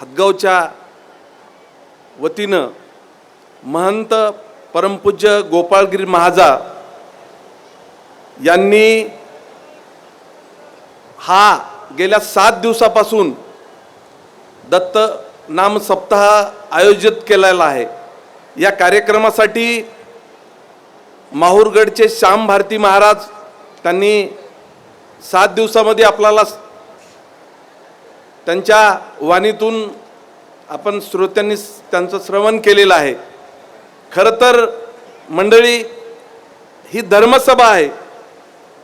हदगावच्या वतीनं महंत परमपूज्य गोपाळगिरी महाजा यांनी हा गेल्या सात दिवसापासून दत्त नाम सप्ताह आयोजित केलेला आहे. या कार्यक्रमासाठी माहूरगडचे श्याम भारती महाराज त्यांनी सात दिवसामध्ये आपल्याला त्यांच्या वाणीतून आपण श्रोत्यांनी त्यांचं श्रवण केलेलं आहे. खरं तर मंडळी ही धर्मसभा आहे.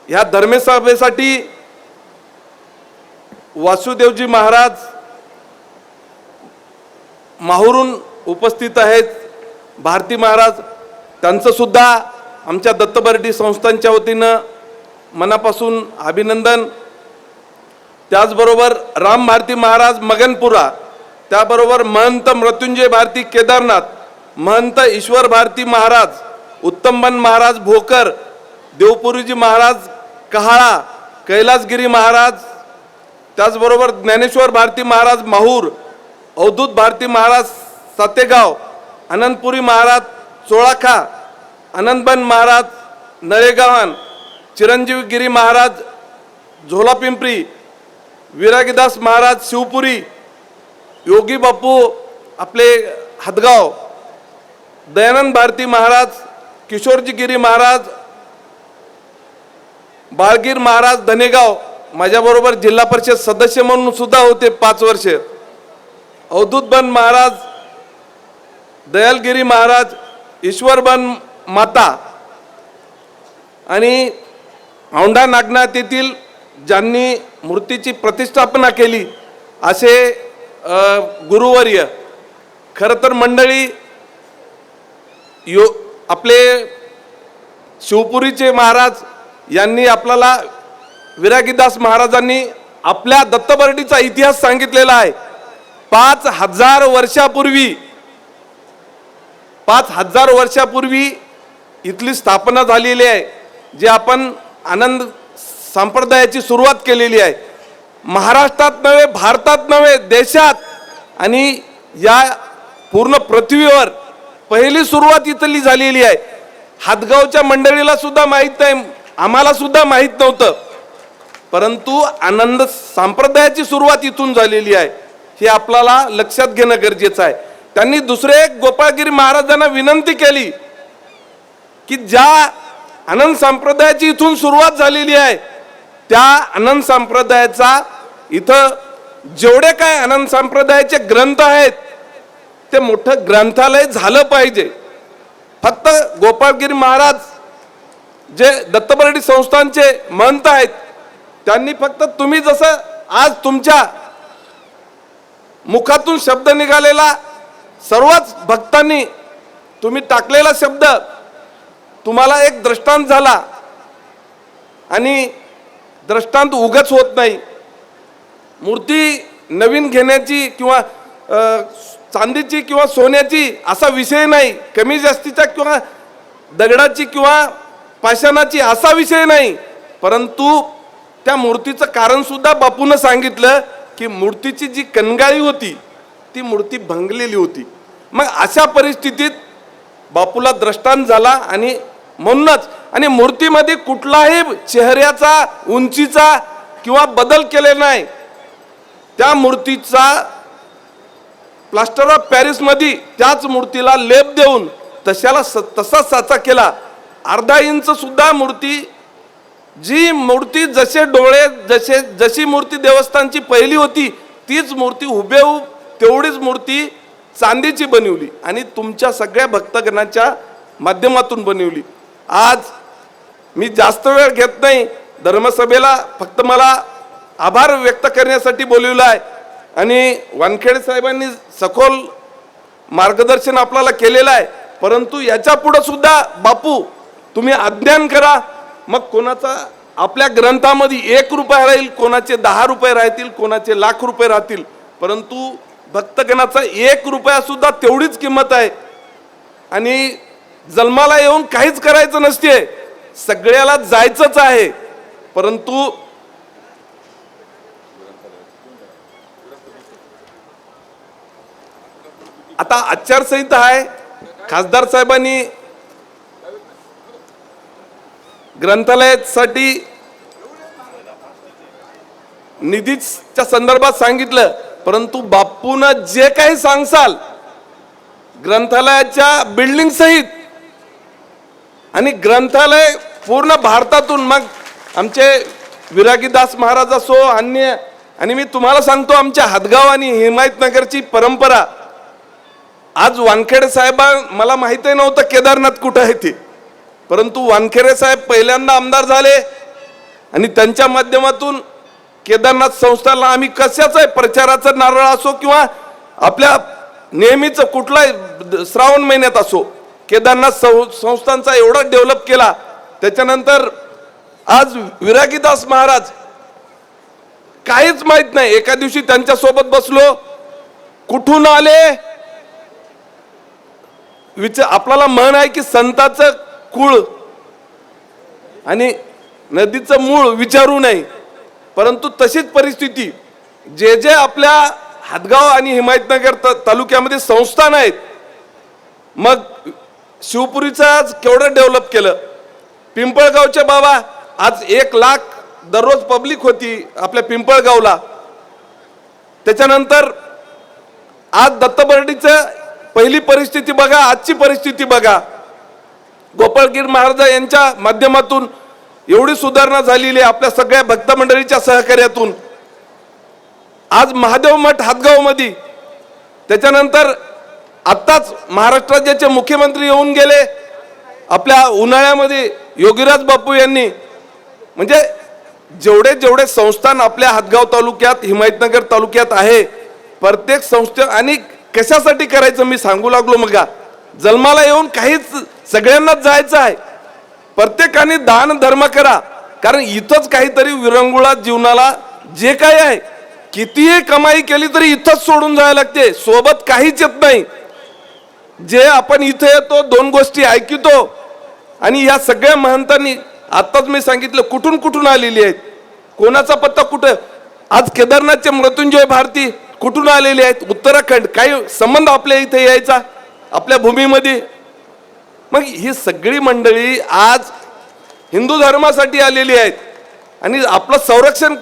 ह्या धर्मसभेसाठी वासुदेवजी महाराज माहूरून उपस्थित आहेत. भारती महाराज त्यांचंसुद्धा आमच्या दत्तबर्डी संस्थांच्या वतीनं मनापासून अभिनंदन. त्याचबरोबर राम भारती महाराज मगनपुरा त्याबरोबर महंत मृत्युंजय भारती केदारनाथ महंत ईश्वर भारती महाराज उत्तमबन महाराज भोकर देवपुरीजी महाराज कहाळा कैलासगिरी महाराज त्याचबरोबर ज्ञानेश्वर भारती महाराज माहूर अवधूत भारती महाराज सातेगाव अनंतपुरी महाराज चोळाखा आनंदबन महाराज नळेगावान चिरंजीवगिरी महाराज झोलापिंपरी विरागीदास महाराज शिवपुरी योगी बापू आपले हदगाव दयानंद भारती महाराज किशोरजी गिरी महाराज बाळगीर महाराज धनेगाव माझ्याबरोबर जिल्हा परिषद सदस्य म्हणून सुद्धा होते पाच वर्षे. अवधूतबन महाराज दयालगिरी महाराज ईश्वरबन माता आणि औंढा नागनाथ येथील ज्यांनी मूर्तीची प्रतिष्ठापना केली असे गुरुवर्य. खरं तर मंडळी यो आपले शिवपुरीचे महाराज यांनी आपल्याला विरागीदास महाराजांनी आपल्या दत्तबर्डीचा इतिहास सांगितलेला आहे. पाच हजार वर्षापूर्वी पाच हजार वर्षापूर्वी इथली स्थापना झालेली आहे जे आपण आनंद संप्रदायाची सुरुवात केलेली आहे. महाराष्ट्रात नव्हे भारतात नव्हे देशात. आणि या पूर्ण पृथ्वीवर पहिली सुरुवात इथली झालेली आहे. हातगावच्या मंडळीला सुद्धा माहीत नाही आम्हाला सुद्धा माहीत नव्हतं. परंतु आनंद संप्रदायाची सुरुवात इथून झालेली आहे. हे आपल्याला लक्षात घेणं गरजेचं आहे. त्यांनी दुसरे गोपाळगिरी महाराजांना विनंती केली की ज्या आनंद संप्रदायाची इथून सुरुवात झालेली आहे त्या आनंद संप्रदायाचा इथं जेवढे काय आनंद संप्रदायाचे ग्रंथ आहेत ते मोठं ग्रंथालय झालं पाहिजे. फक्त गोपाळगिरी महाराज जे दत्तबर्डी संस्थांचे महंत आहेत त्यांनी फक्त तुम्ही जसं आज तुमच्या मुखातून शब्द निघालेला सर्वच भक्तांनी तुम्ही टाकलेला शब्द तुम्हाला एक दृष्टांत झाला. आणि दृष्टांत उगच होत नाही. मूर्ती नवीन घेण्याची किंवा चांदीची किंवा सोन्याची असा विषय नाही. कमी जास्तीचा किंवा दगडाची किंवा पाषाणाची असा विषय नाही. परंतु त्या मूर्तीचं कारणसुद्धा बापूनं सांगितलं की मूर्तीची जी कणगाळी होती ती मूर्ती भंगलेली होती. मग अशा परिस्थितीत बापूला द्रष्टांत झाला आणि म्हणूनच आणि मूर्तीमध्ये कुठलाही चेहऱ्याचा उंचीचा किंवा बदल केले नाही. त्या मूर्तीचा प्लास्टर ऑफ पॅरिसमध्ये त्याच मूर्तीला लेप देऊन तशाला स तसाच साचा केला. अर्धा इंच सुद्धा मूर्ती जी मूर्ती जसे डोळे जसे जशी मूर्ती देवस्थानची पहिली होती तीच मूर्ती हुबेहूब तेवढीच मूर्ती चांदीची बनवली आणि तुमच्या सगळ्या भक्तगणाच्या माध्यमातून बनवली. आज मी जास्त वेळ घेत नाही. धर्मसभेला फक्त मला आभार व्यक्त करण्यासाठी बोलवलं आहे. आणि वानखेडे साहेबांनी सखोल मार्गदर्शन आपल्याला केलेलं आहे. परंतु याच्यापुढे सुद्धा बापू तुम्ही अज्ञान करा. मग कोणाचा आपल्या ग्रंथामध्ये एक रुपया राहील कोणाचे दहा रुपये राहतील कोणाचे लाख रुपये राहतील. परंतु भक्तगणाचा एक रुपया सुद्धा तेवढीच किंमत आहे. आणि जन्माला येऊन काहीच करायचं नसते. सगळ्याला जायचंच आहे. परंतु आता आचारसंहिता आहे. खासदार साहेबांनी ग्रंथालयासाठी निधीच्या संदर्भात सांगितलं. परंतु बापून जे काही सांगसाल ग्रंथालयाच्या बिल्डिंग सहित आणि ग्रंथालय पूर्ण भारतातून. मग आमचे विरागीदास महाराज असो अन्य आणि मी तुम्हाला सांगतो आमच्या हदगाव आणि हिमायतनगरची परंपरा. आज वानखेडे साहेब मला माहितही नव्हतं केदारनाथ कुठं आहे ते. परंतु वानखेडे साहेब पहिल्यांदा आमदार झाले आणि त्यांच्या माध्यमातून केदारनाथ संस्थाला आम्ही कशाचा आहे प्रचाराचा नारळ असो किंवा आपल्या नेहमीच कुठलाही श्रावण महिन्यात असो केदारनाथ सं- संस्थांचा एवढा डेव्हलप केला त्याच्यानंतर आज विरागीदास महाराज काहीच माहीत नाही. एका दिवशी त्यांच्यासोबत बसलो. कुठून आले? विचार आपल्याला म्हण आहे की संताचं कुळ. आणि नदीचं मूळ विचारू नये. परंतु तशीच परिस्थिती. जे जे आपल्या हातगाव आणि हिमायतनगर तालुक्यामध्ये संस्थान आहेत मग शिवपुरीचं आज केवढं डेव्हलप केलं? पिंपळगावचे बाबा आज एक लाख दररोज पब्लिक होती आपल्या पिंपळगावला. त्याच्यानंतर आज दत्तबर्डीचं पहिली परिस्थिती बघा आजची परिस्थिती बघा. गोपाळगीर महाराज यांच्या माध्यमातून एवढी सुधारणा झालेली आहे आपल्या सगळ्या भक्त मंडळीच्या सहकार्यातून. आज महादेव मठ हातगावमध्ये. त्याच्यानंतर आत्ताच महाराष्ट्र राज्याचे मुख्यमंत्री येऊन गेले. आपल्या उन्हाळ्यामध्ये योगीराज बापू यांनी म्हणजे जेवढे जेवढे संस्थान आपल्या हातगाव तालुक्यात हिमायतनगर तालुक्यात आहे प्रत्येक संस्थे आणि कशासाठी करायचं मी सांगू लागलो मग. जन्माला येऊन काहीच सगळ्यांनाच जायचं आहे. प्रत्येकाने दान धर्म करा. कारण इथंच काहीतरी विरंगुळा जीवनाला जे काही आहे कितीही कमाई केली तरी इथंच सोडून जायला लागते. सोबत काहीच येत नाही. जे आपण इथे येतो दोन गोष्टी ऐकितो. आणि या सगळ्या महंतांनी आताच मी सांगितलं कुठून कुठून आलेली आहेत? कोणाचा पत्ता कुठं? आज केदारनाथचे मृत्युंजय भारती कुठून आलेले आहेत? उत्तराखंड. काही संबंध आपल्या इथे यायचा? आपल्या भूमीमध्ये? मग ही सगळी मंडळी आज हिंदू धर्मासाठी आलेली आहेत. आणि आपलं संरक्षण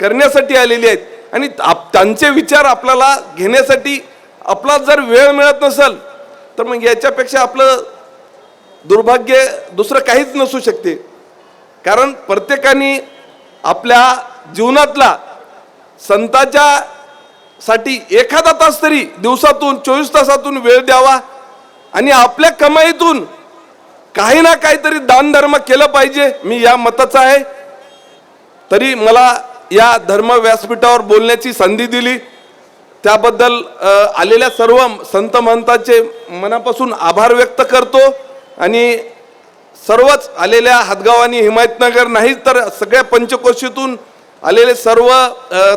करण्यासाठी आलेली आहेत. आणि आप- त्यांचे विचार आपल्याला घेण्यासाठी आपला जर वेळ मिळत नसेल तर मग याच्यापेक्षा आपलं दुर्भाग्य दुसरं काहीच नसू शकते. कारण प्रत्येकाने आपल्या जीवनातला संताच्या साठी एखादा तास तरी दिवसातून चोवीस तासातून वेळ द्यावा आणि आपल्या कमाईतून काही ना काहीतरी दानधर्म केलं पाहिजे मी या मताचा आहे. तरी मला या धर्म व्यासपीठावर बोलण्याची संधी दिली. त्याबद्दल आलेल्या सर्व संत महंतांचे मनापासून आभार व्यक्त करतो. आणि सर्वच आलेल्या हातगाव आणि हिमायतनगर नाही तर सगळ्या पंचकोशीतून आलेले सर्व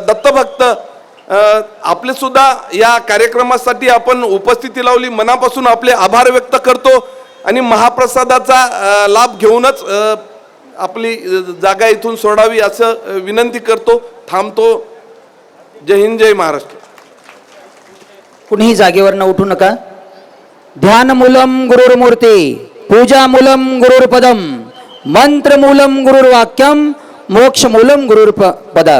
दत्तभक्त आपलेसुद्धा या कार्यक्रमासाठी आपण उपस्थिती लावली. मनापासून आपले आभार व्यक्त करतो. आणि महाप्रसादाचा लाभ घेऊनच आपली जागा इथून सोडावी असं विनंती करतो. थांबतो. जय हिंद जय महाराष्ट्र. कुणीही जागेवर न उठू नका. ध्यान मूलम गुरुर्मूर्ती पूजा मूलम गुरुर्पदम मंत्र मूलम गुरुर्वाक्यम मोक्ष मूलम गुरुर्पदा